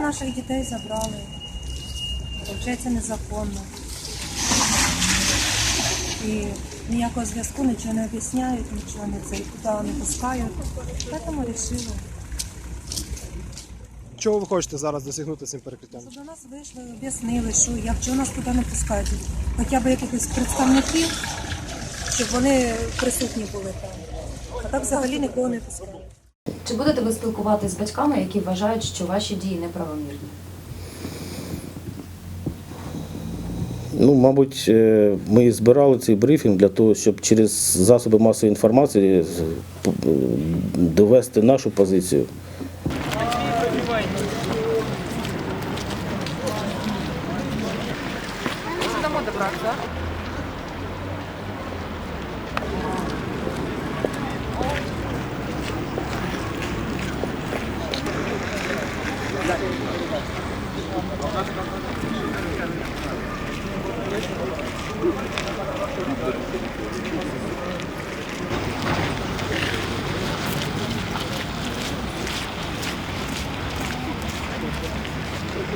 Наших дітей забрали. Вважається незаконно. І ніякого зв'язку, нічого не об'ясняють, нічого не це, туди не пускають. Тому вирішили. Чого ви хочете зараз досягнути цим перекриттям? Щоб до нас вийшли, об'яснили, що як чого нас туди не пускають. Хоча б якихось представників, щоб вони присутні були там. А так взагалі нікого не пускають. Чи будете ви спілкуватися з батьками, які вважають, що ваші дії неправомірні? Ну, мабуть, е, ми збирали цей брифінг для того, щоб через засоби масової інформації з- п- е, довести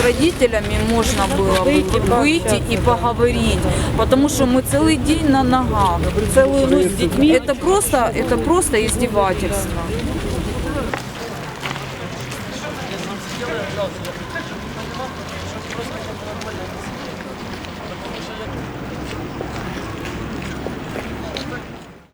С родителями можно было выйти, выйти и поговорить, потому что мы целый день на ногах, целую ночь с детьми. Это просто, это просто издевательство.